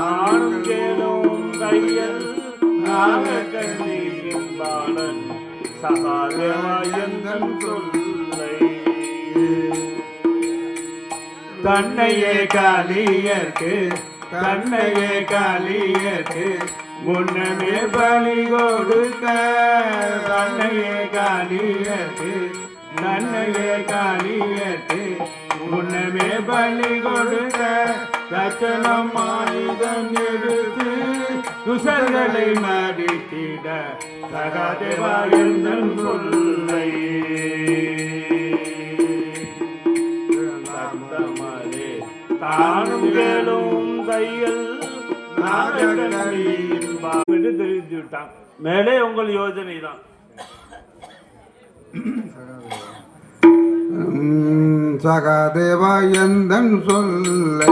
நானும் கேளோம் கையல் நாக கண்ணீரின் பாலன் சகாதவாயந்தன் சொல்லை. தன்னையே காலியற்கு தன்னையே காலியற்கு முன்னமே பலி கொடுக்க. தன்னையே காலியற்கு நன்னையே காலியற்கு முன்னமே பலி கொடுக்க. தச்சனம் ஆயுதம் எடுத்து துசர்களை மடித்திட சகாதேவாயந்தன் சொல்லை. சத்தமதே தானும் கேளும் தையல் நாகக்கண்ணியின் தெரிவித்து விட்டான். மேலே உங்கள் யோஜனை தான் சகாதேவா எந்தன் சொல்லை